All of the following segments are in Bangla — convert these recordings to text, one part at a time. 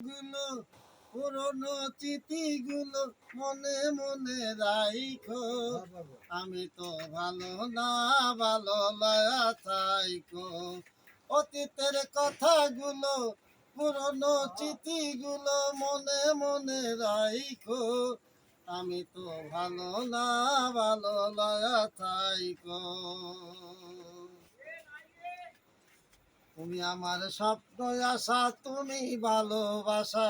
গুলো, পুরনো স্মৃতিগুলো মনে মনে রাইখো। আমি তো ভালো না, ভালো লয়া থাইকো। অতীতের কথাগুলো, পুরনো স্মৃতিগুলো মনে মনে রাইখো। আমি তো ভালো না, ভালো লয়া থাইকো। তুমি আমার স্বপ্ন, আশা তুমি ভালোবাসা।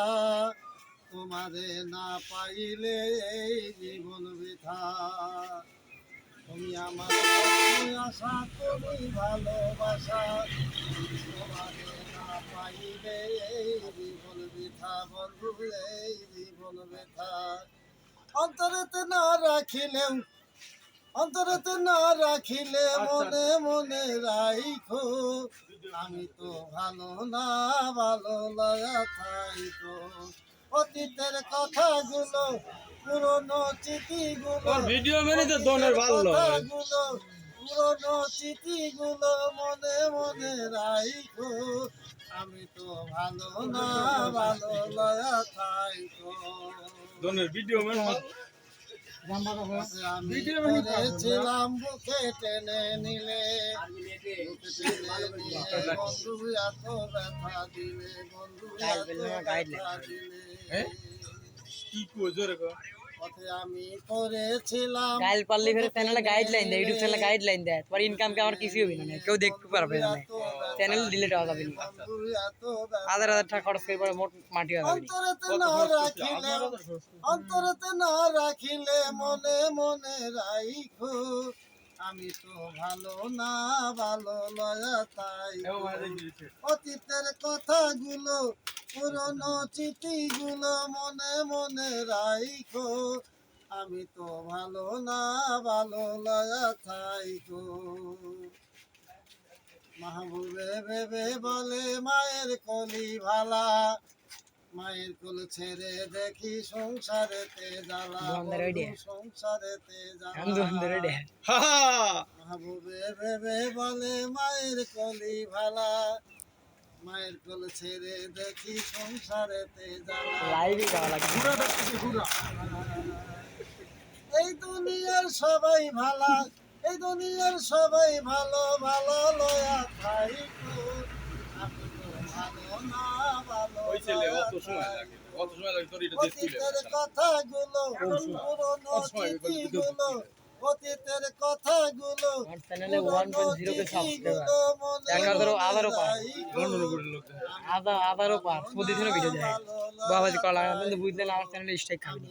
তোমারে না পাইলে এই জীবন বৃথা। তুমি আমার স্বপ্ন, আশা তুমি ভালোবাসা। তোমারে না পাইলে এই জীবন বৃথা। বন্ধু, এই জীবন বৃথা। অন্তরেতে না রাখিলেও অন্তরেতে না রাখিলে মনে মনে রাইখো। আমি তো ভালো না ভালো লাগা থাইকো। অতীতের কথাগুলো পুরনো স্মৃতিগুলো ভিডিও মেনে তো দনের ভালো কথাগুলো পুরনো স্মৃতিগুলো মনে মনে রাইখো। আমি তো ভালো না ভালো লাগা থাইকো। দনের ভিডিও মেনে করেছিলাম বুকে টেনে নিলে বন্ধু এত গাইডলাইন দেয়, ইউটিউব চ্যানেলে গাইডলাইন দেয়, তোমার ইনকাম কে আমার কিছুই হবে না, কেউ দেখতে পারবে না। চ্যানেল ডিলিট হওয়া যাবে হাজার হাজার টাকা খরচ করে পরে মোট মাটি হওয়া যাবে। না। অন্তরেতে না রাখিলে অন্তরেতে না রাখিলে মনে মনে রাইখো। আমি তো ভালো না ভালো লয়া তাই অতীতের কথাগুলো পুরনো স্মৃতিগুলো মনে মনে রাইখো। আমি তো ভালো না ভালো লয়া থাইকো মাহবুবে ভেবে বলে মায়ের কলি ভালা মায়ের কোল ছেড়ে দেখি সংসারেতে জ্বালা সংসারেতে মাহবুবে ভেবে বলে মায়ের কলি ভালা মায়ের কোল ছেড়ে দেখি সংসারেতে জ্বালা এই দুনিয়ার সবাই ভালা এই দুনিয়ার সবাই ভালো ভালো লয়া আমি তো ভালো না ভালো ওই ছেলে অত সময় লাগে অত সময় লাগে তোর এটা দেখতে কথাগুলো পুরনো স্মৃতিগুলো অতীতের কথাগুলো চ্যানেলে কে পার পার প্রতিদিনও ভিডিও দেয়। বাবাজি কলা কিন্তু বুঝলেন আমার চ্যানেলে স্ট্রাইক খাবে।